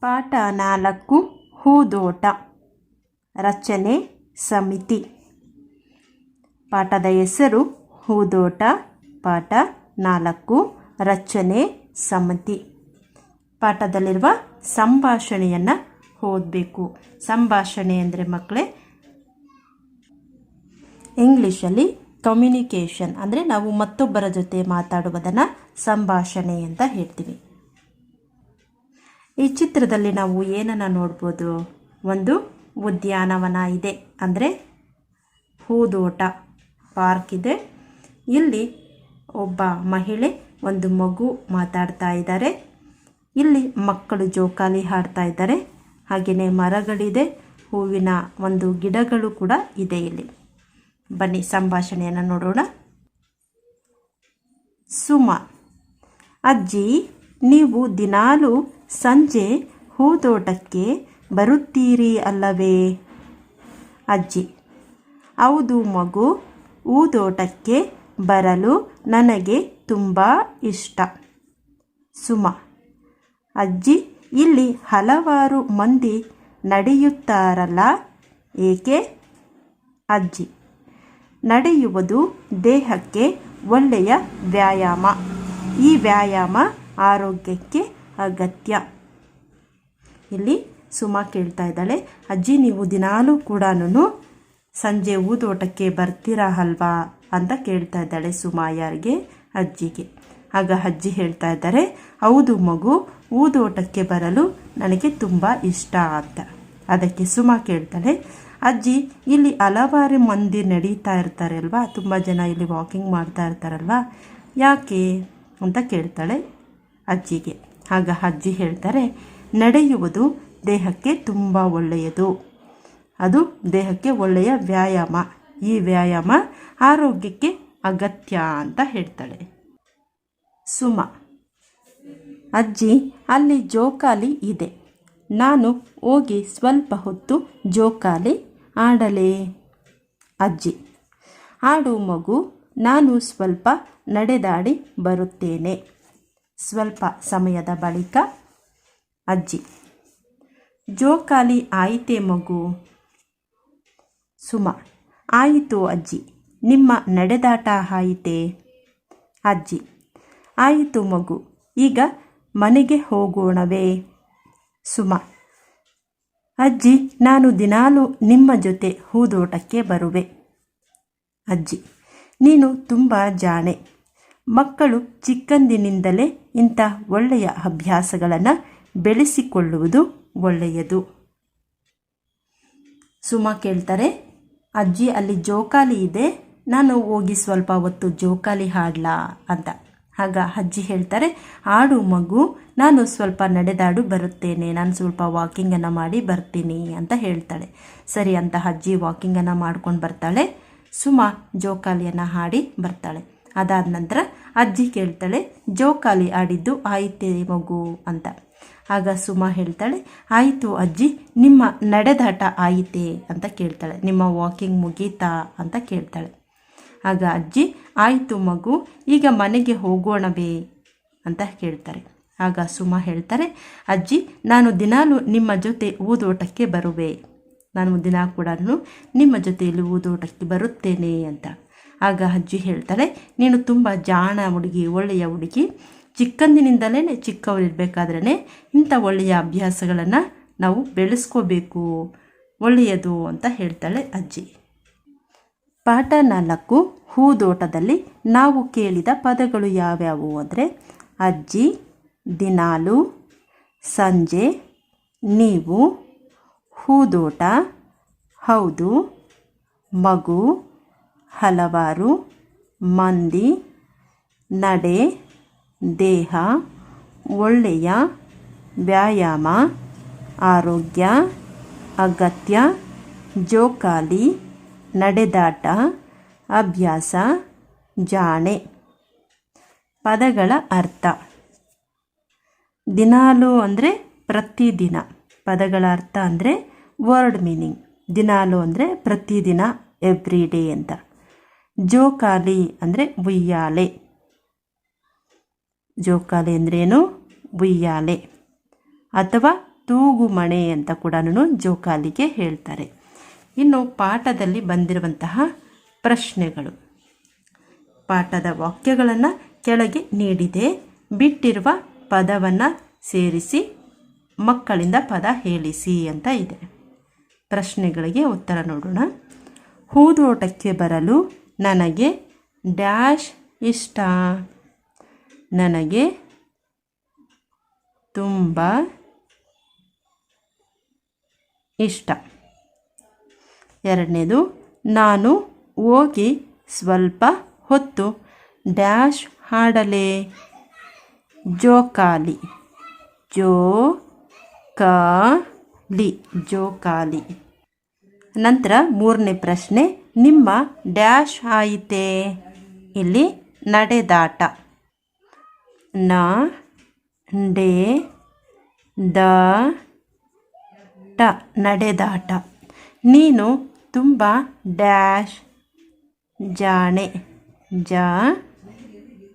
ಪಾಠ ನಾಲ್ಕು, ಹೂದೋಟ. ರಚನೆ ಸಮಿತಿ. ಪಾಠದ ಹೆಸರು ಹೂದೋಟ, ಪಾಠ ನಾಲ್ಕು, ರಚನೆ ಸಮಿತಿ. ಪಾಠದಲ್ಲಿರುವ ಸಂಭಾಷಣೆಯನ್ನು ಓದಬೇಕು. ಸಂಭಾಷಣೆ ಅಂದರೆ ಮಕ್ಕಳೇ ಇಂಗ್ಲೀಷಲ್ಲಿ ಕಮ್ಯುನಿಕೇಷನ್ ಅಂದರೆ ನಾವು ಮತ್ತೊಬ್ಬರ ಜೊತೆ ಮಾತಾಡುವುದನ್ನು ಸಂಭಾಷಣೆ ಅಂತ ಹೇಳ್ತೀವಿ. ಈ ಚಿತ್ರದಲ್ಲಿ ನಾವು ಏನನ್ನು ನೋಡ್ಬೋದು? ಒಂದು ಉದ್ಯಾನವನ ಇದೆ. ಅಂದರೆ ಹೂದೋಟ ಪಾರ್ಕ್ ಇದೆ. ಇಲ್ಲಿ ಒಬ್ಬ ಮಹಿಳೆ ಒಂದು ಮಗು ಮಾತಾಡ್ತಾ ಇದ್ದಾರೆ. ಇಲ್ಲಿ ಮಕ್ಕಳು ಜೋಕಾಲಿ ಹಾಡ್ತಾ ಇದ್ದಾರೆ. ಹಾಗೆಯೇ ಮರಗಳಿದೆ. ಹೂವಿನ ಒಂದು ಗಿಡಗಳು ಕೂಡ ಇದೆ ಇಲ್ಲಿ. ಬನ್ನಿ, ಸಂಭಾಷಣೆಯನ್ನು ನೋಡೋಣ. ಸುಮ, ಅಜ್ಜಿ, ನೀವು ದಿನಾಲು ಸಂಜೆ ಹೂದೋಟಕ್ಕೆ ಬರುತ್ತೀರಿ ಅಲ್ಲವೇ? ಅಜ್ಜಿ, ಹೌದು ಮಗು, ಹೂದೋಟಕ್ಕೆ ಬರಲು ನನಗೆ ತುಂಬ ಇಷ್ಟ. ಸುಮ, ಅಜ್ಜಿ, ಇಲ್ಲಿ ಹಲವಾರು ಮಂದಿ ನಡೆಯುತ್ತಾರಲ್ಲ ಏಕೆ? ಅಜ್ಜಿ, ನಡೆಯುವುದು ದೇಹಕ್ಕೆ ಒಳ್ಳೆಯ ವ್ಯಾಯಾಮ. ಈ ವ್ಯಾಯಾಮ ಆರೋಗ್ಯಕ್ಕೆ ಅಗತ್ಯ. ಇಲ್ಲಿ ಸುಮಾ ಕೇಳ್ತಾ ಇದ್ದಾಳೆ, ಅಜ್ಜಿ, ನೀವು ದಿನಾಲೂ ಕೂಡ ಸಂಜೆ ಊದೋಟಕ್ಕೆ ಬರ್ತೀರಾ ಅಲ್ವಾ? ಅಂತ ಕೇಳ್ತಾ ಇದ್ದಾಳೆ ಸುಮಾ ಯಾರಿಗೆ? ಅಜ್ಜಿಗೆ. ಆಗ ಅಜ್ಜಿ ಹೇಳ್ತಾ ಇದ್ದಾರೆ, ಹೌದು ಮಗು, ಊದೋಟಕ್ಕೆ ಬರಲು ನನಗೆ ತುಂಬ ಇಷ್ಟ ಅಂತ. ಅದಕ್ಕೆ ಸುಮಾ ಕೇಳ್ತಾಳೆ, ಅಜ್ಜಿ, ಇಲ್ಲಿ ಹಲವಾರು ಮಂದಿ ನಡೀತಾ ಇರ್ತಾರೆ ಅಲ್ವಾ ತುಂಬ ಜನ ಇಲ್ಲಿ ವಾಕಿಂಗ್ ಮಾಡ್ತಾ ಇರ್ತಾರಲ್ವಾ? ಯಾಕೆ? ಅಂತ ಕೇಳ್ತಾಳೆ ಅಜ್ಜಿಗೆ. ಆಗ ಅಜ್ಜಿ ಹೇಳ್ತಾರೆ, ನಡೆಯುವುದು ದೇಹಕ್ಕೆ ತುಂಬ ಒಳ್ಳೆಯದು. ಅದು ದೇಹಕ್ಕೆ ಒಳ್ಳೆಯ ವ್ಯಾಯಾಮ. ಈ ವ್ಯಾಯಾಮ ಆರೋಗ್ಯಕ್ಕೆ ಅಗತ್ಯ ಅಂತ ಹೇಳ್ತಾಳೆ. ಸುಮ, ಅಜ್ಜಿ, ಅಲ್ಲಿ ಜೋಕಾಲಿ ಇದೆ. ನಾನು ಹೋಗಿ ಸ್ವಲ್ಪ ಹೊತ್ತು ಜೋಕಾಲಿ ಆಡಲೇ. ಅಜ್ಜಿ, ಆಡು ಮಗು, ನಾನು ಸ್ವಲ್ಪ ನಡೆದಾಡಿ ಬರುತ್ತೇನೆ. ಸ್ವಲ್ಪ ಸಮಯದ ಬಳಿಕ ಅಜ್ಜಿ ಜೋಕಾಲಿ ಆಯಿತೇ ಮಗು? ಸುಮ, ಆಯಿತು ಅಜ್ಜಿ, ನಿಮ್ಮ ನಡೆದಾಟ ಆಯಿತೇ? ಅಜ್ಜಿ, ಆಯಿತು ಮಗು, ಈಗ ಮನೆಗೆ ಹೋಗೋಣವೇ? ಸುಮ, ಅಜ್ಜಿ, ನಾನು ದಿನಾಲು ನಿಮ್ಮ ಜೊತೆ ಹೂದೋಟಕ್ಕೆ ಬರುವೆ. ಅಜ್ಜಿ, ನೀನು ತುಂಬ ಜಾಣೆ ಮಕ್ಕಳು ಚಿಕ್ಕಂದಿನಿಂದಲೇ ಇಂಥ ಒಳ್ಳೆಯ ಅಭ್ಯಾಸಗಳನ್ನು ಬೆಳೆಸಿಕೊಳ್ಳುವುದು ಒಳ್ಳೆಯದು. ಸುಮ ಕೇಳ್ತಾರೆ, ಅಜ್ಜಿ, ಅಲ್ಲಿ ಜೋಕಾಲಿ ಇದೆ. ನಾನು ಹೋಗಿ ಸ್ವಲ್ಪ ಹೊತ್ತು ಜೋಕಾಲಿ ಹಾಡ್ಲಾ? ಅಂತ. ಆಗ ಅಜ್ಜಿ ಹೇಳ್ತಾರೆ ಆಡು ಮಗು, ನಾನು ಸ್ವಲ್ಪ ನಡೆದಾಡು ಬರುತ್ತೇನೆ. ನಾನು ಸ್ವಲ್ಪ ವಾಕಿಂಗನ್ನು ಮಾಡಿ ಬರ್ತೀನಿ ಅಂತ ಹೇಳ್ತಾಳೆ. ಸರಿ ಅಂತ ಅಜ್ಜಿ ವಾಕಿಂಗನ್ನು ಮಾಡ್ಕೊಂಡು ಬರ್ತಾಳೆ. ಸುಮ ಜೋಕಾಲಿಯನ್ನು ಹಾಡಿ ಬರ್ತಾಳೆ. ಅದಾದ ನಂತರ ಅಜ್ಜಿ ಕೇಳ್ತಾಳೆ ಜೋಕಾಲಿ ಆಡಿದ್ದು ಆಯ್ತೇ ಮಗು ಅಂತ. ಆಗ ಸುಮಾ ಹೇಳ್ತಾಳೆ, ಆಯಿತು ಅಜ್ಜಿ, ನಿಮ್ಮ ನಡೆದಾಟ ಆಯಿತೇ ಅಂತ ಕೇಳ್ತಾಳೆ, ನಿಮ್ಮ ವಾಕಿಂಗ್ ಮುಗೀತಾ ಅಂತ ಕೇಳ್ತಾಳೆ. ಆಗ ಅಜ್ಜಿ, ಆಯಿತು ಮಗು, ಈಗ ಮನೆಗೆ ಹೋಗೋಣವೇ ಅಂತ ಕೇಳ್ತಾರೆ. ಆಗ ಸುಮಾ ಹೇಳ್ತಾರೆ, ಅಜ್ಜಿ, ನಾನು ದಿನಾಲೂ ನಿಮ್ಮ ಜೊತೆ ಊದೋಟಕ್ಕೆ ಬರುವೆ. ನಾನು ದಿನ ಕೂಡ ನಿಮ್ಮ ಜೊತೆಯಲ್ಲಿ ಊದೋಟಕ್ಕೆ ಬರುತ್ತೇನೆ ಅಂತ. ಆಗ ಅಜ್ಜಿ ಹೇಳ್ತಾಳೆ, ನೀನು ತುಂಬ ಜಾಣ ಹುಡುಗಿ, ಒಳ್ಳೆಯ ಹುಡುಗಿ. ಚಿಕ್ಕಂದಿನಿಂದಲೇ ಚಿಕ್ಕವರಿರಬೇಕಾದ್ರೇ ಇಂಥ ಒಳ್ಳೆಯ ಅಭ್ಯಾಸಗಳನ್ನು ನಾವು ಬೆಳೆಸ್ಕೋಬೇಕು. ಒಳ್ಳೆಯದು ಅಂತ ಹೇಳ್ತಾಳೆ ಅಜ್ಜಿ. ಪಾಠ ನಾಲ್ಕು, ಹೂದೋಟದಲ್ಲಿ ನಾವು ಕೇಳಿದ ಪದಗಳು ಯಾವ್ಯಾವು ಅಂದರೆ, ಅಜ್ಜಿ, ದಿನಾಲು, ಸಂಜೆ, ನೀವು, ಹೂದೋಟ, ಹೌದು, ಮಗು ಹಲವಾರು ಮಂದಿ, ನಡೆ, ದೇಹ, ಒಳ್ಳೆಯ ವ್ಯಾಯಾಮ, ಆರೋಗ್ಯ, ಅಗತ್ಯ, ಜೋಕಾಲಿ, ನಡೆದಾಟ, ಅಭ್ಯಾಸ, ಜಾಣೆ. ಪದಗಳ ಅರ್ಥ. ದಿನಾಲು ಅಂದರೆ ಪ್ರತಿದಿನ. ಪದಗಳ ಅರ್ಥ ಅಂದರೆ ವರ್ಡ್ ಮೀನಿಂಗ್. ದಿನಾಲು ಅಂದರೆ ಪ್ರತಿದಿನ, ಎವ್ರಿ ಡೇ ಅಂತ. ಜೋಕಾಲಿ ಅಂದರೆ ಉಯ್ಯಾಲೆ ಜೋಕಾಲಿ ಅಂದ್ರೇನು ಉಯ್ಯಾಲೆ ಅಥವಾ ತೂಗು ಮಣೆ ಅಂತ ಕೂಡ ಜೋಕಾಲಿಗೆ ಹೇಳ್ತಾರೆ. ಇನ್ನು ಪಾಠದಲ್ಲಿ ಬಂದಿರುವಂತಹ ಪ್ರಶ್ನೆಗಳು. ಪಾಠದ ವಾಕ್ಯಗಳನ್ನು ಕೆಳಗೆ ನೀಡಿದೆ. ಬಿಟ್ಟಿರುವ ಪದವನ್ನು ಸೇರಿಸಿ, ಮಕ್ಕಳಿಂದ ಪದ ಹೇಳಿಸಿ ಅಂತ ಇದೆ. ಪ್ರಶ್ನೆಗಳಿಗೆ ಉತ್ತರ ನೋಡೋಣ. ಹೂದೋಟಕ್ಕೆ ಬರಲು ನನಗೆ ಡ್ಯಾಶ್ ಇಷ್ಟ. ನನಗೆ ತುಂಬ ಇಷ್ಟ. ಎರಡನೇದು, ನಾನು ಹೋಗಿ ಸ್ವಲ್ಪ ಹೊತ್ತು ಡ್ಯಾಶ್ ಹಾಡಲೆ. ಜೋಕಾಲಿ ಜೋ ಕಾಲಿ ಜೋಕಾಲಿ. ನಂತರ ಮೂರನೇ ಪ್ರಶ್ನೆ ನಿಮ್ಮ ಡ್ಯಾಶ್ ಆಯಿತೆ? ಇಲ್ಲಿ ನಡೆದಾಟ. ನ, ಡೆ, ದ, ಟ ನಡೆದಾಟ. ನೀನು ತುಂಬ ಡ್ಯಾಶ್, ಜಾಣೆ, ಜ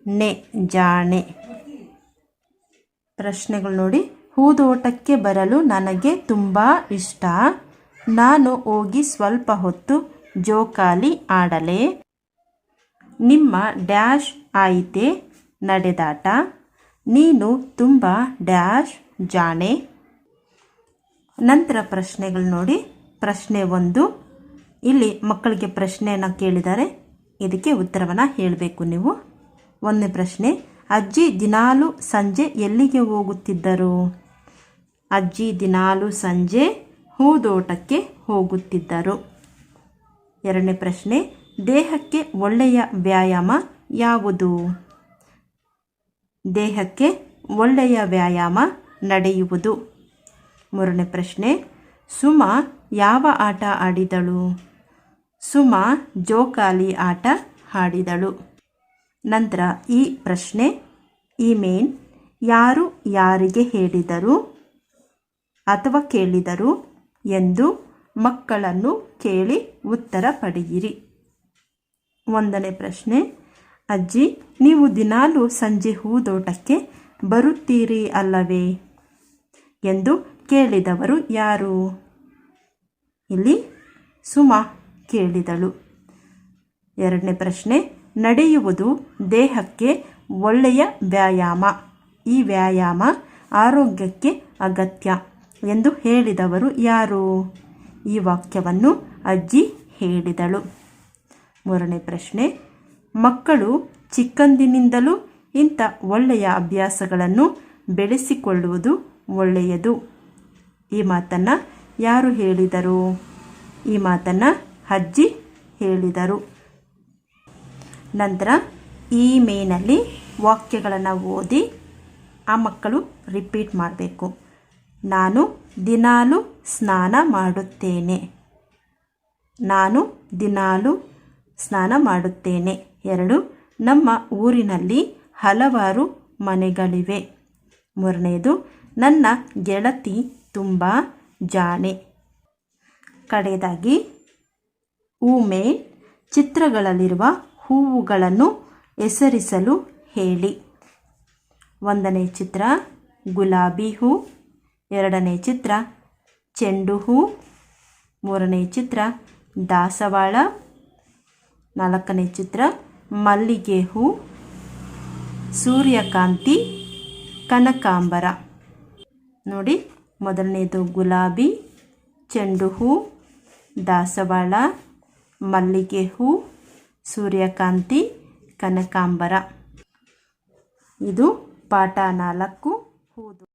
ನೆ ಜಾಣೆ. ಪ್ರಶ್ನೆಗಳು ನೋಡಿ. ಹೂದೋಟಕ್ಕೆ ಬರಲು ನನಗೆ ತುಂಬ ಇಷ್ಟ. ನಾನು ಹೋಗಿ ಸ್ವಲ್ಪ ಹೊತ್ತು ಜೋಕಾಲಿ ಆಡಲೆ. ನಿಮ್ಮ ಡ್ಯಾಶ್ ಆಯಿತೆ, ನಡೆದಾಟ. ನೀನು ತುಂಬ ಡ್ಯಾಶ್ ಜಾಣೆ. ನಂತರ ಪ್ರಶ್ನೆಗಳು ನೋಡಿ. ಪ್ರಶ್ನೆ ಒಂದು. ಇಲ್ಲಿ ಮಕ್ಕಳಿಗೆ ಪ್ರಶ್ನೆಯನ್ನು ಕೇಳಿದ್ದಾರೆ. ಇದಕ್ಕೆ ಉತ್ತರವನ್ನು ಹೇಳಬೇಕು ನೀವು. ಒಂದನೇ ಪ್ರಶ್ನೆ. ಅಜ್ಜಿ ದಿನಾಲು ಸಂಜೆ ಎಲ್ಲಿಗೆ ಹೋಗುತ್ತಿದ್ದರು? ಅಜ್ಜಿ ದಿನಾಲು ಸಂಜೆ ಹೂದೋಟಕ್ಕೆ ಹೋಗುತ್ತಿದ್ದರು. ಎರಡನೇ ಪ್ರಶ್ನೆ, ದೇಹಕ್ಕೆ ಒಳ್ಳೆಯ ವ್ಯಾಯಾಮ ಯಾವುದು? ದೇಹಕ್ಕೆ ಒಳ್ಳೆಯ ವ್ಯಾಯಾಮ ನಡೆಯುವುದು. ಮೂರನೇ ಪ್ರಶ್ನೆ, ಸುಮ ಯಾವ ಆಟ ಆಡಿದಳು? ಸುಮ ಜೋಕಾಲಿ ಆಟ ಆಡಿದಳು. ನಂತರ ಈ ಪ್ರಶ್ನೆ ಈ ಮೇನ್ ಯಾರು ಯಾರಿಗೆ ಹೇಳಿದರು ಅಥವಾ ಕೇಳಿದರು ಎಂದು ಮಕ್ಕಳನ್ನು ಕೇಳಿ ಉತ್ತರ ಪಡೆಯಿರಿ. ಒಂದನೇ ಪ್ರಶ್ನೆ, ಅಜ್ಜಿ, ನೀವು ದಿನಾಲು ಸಂಜೆ ಹೂದೋಟಕ್ಕೆ ಬರುತ್ತೀರಿ ಅಲ್ಲವೇ? ಎಂದು ಕೇಳಿದವರು ಯಾರು? ಇಲ್ಲಿ ಸುಮಾ ಕೇಳಿದಳು. ಎರಡನೇ ಪ್ರಶ್ನೆ, ನಡೆಯುವುದು ದೇಹಕ್ಕೆ ಒಳ್ಳೆಯ ವ್ಯಾಯಾಮ? ಈ ವ್ಯಾಯಾಮ ಆರೋಗ್ಯಕ್ಕೆ ಅಗತ್ಯ ಎಂದು ಹೇಳಿದವರು ಯಾರು? ಈ ವಾಕ್ಯವನ್ನು ಅಜ್ಜಿ ಹೇಳಿದಳು. ಮೂರನೇ ಪ್ರಶ್ನೆ, ಮಕ್ಕಳು ಚಿಕ್ಕಂದಿನಿಂದಲೂ ಇಂಥ ಒಳ್ಳೆಯ ಅಭ್ಯಾಸಗಳನ್ನು ಬೆಳೆಸಿಕೊಳ್ಳುವುದು ಒಳ್ಳೆಯದು. ಈ ಮಾತನ್ನು ಯಾರು ಹೇಳಿದರು? ಈ ಮಾತನ್ನು ಅಜ್ಜಿ ಹೇಳಿದರು. ನಂತರ ಈ ಮೇನಲ್ಲಿ ವಾಕ್ಯಗಳನ್ನು ಓದಿ ಆ ಮಕ್ಕಳು ರಿಪೀಟ್ ಮಾಡಬೇಕು. ನಾನು ದಿನಾಲು ಸ್ನಾನ ಮಾಡುತ್ತೇನೆ. ನಾನು ದಿನಾಲು ಸ್ನಾನ ಮಾಡುತ್ತೇನೆ. ಎರಡು, ನಮ್ಮ ಊರಿನಲ್ಲಿ ಹಲವಾರು ಮನೆಗಳಿವೆ. ಮೂರನೇದು, ನನ್ನ ಗೆಳತಿ ತುಂಬ ಜಾಣೆ. ಕಡೆಯದಾಗಿ, ಊಮೆ ಚಿತ್ರಗಳಲ್ಲಿರುವ ಹೂವುಗಳನ್ನು ಹೆಸರಿಸಲು ಹೇಳಿ. ಒಂದನೇ ಚಿತ್ರ, ಗುಲಾಬಿ ಹೂ. ಎರಡನೇ ಚಿತ್ರ ಚೆಂಡು ಹೂ ಮೂರನೇ ಚಿತ್ರ, ದಾಸವಾಳ. ನಾಲ್ಕನೇ ಚಿತ್ರ ಮಲ್ಲಿಗೆ ಹೂ ಸೂರ್ಯಕಾಂತಿ, ಕನಕಾಂಬರ. ನೋಡಿ, ಮೊದಲನೇದು ಗುಲಾಬಿ ಚೆಂಡು ಹೂ ದಾಸವಾಳ ಮಲ್ಲಿಗೆ ಹೂ ಸೂರ್ಯಕಾಂತಿ, ಕನಕಾಂಬರ. ಇದು ಪಾಠ ನಾಲ್ಕು. ಹೂದು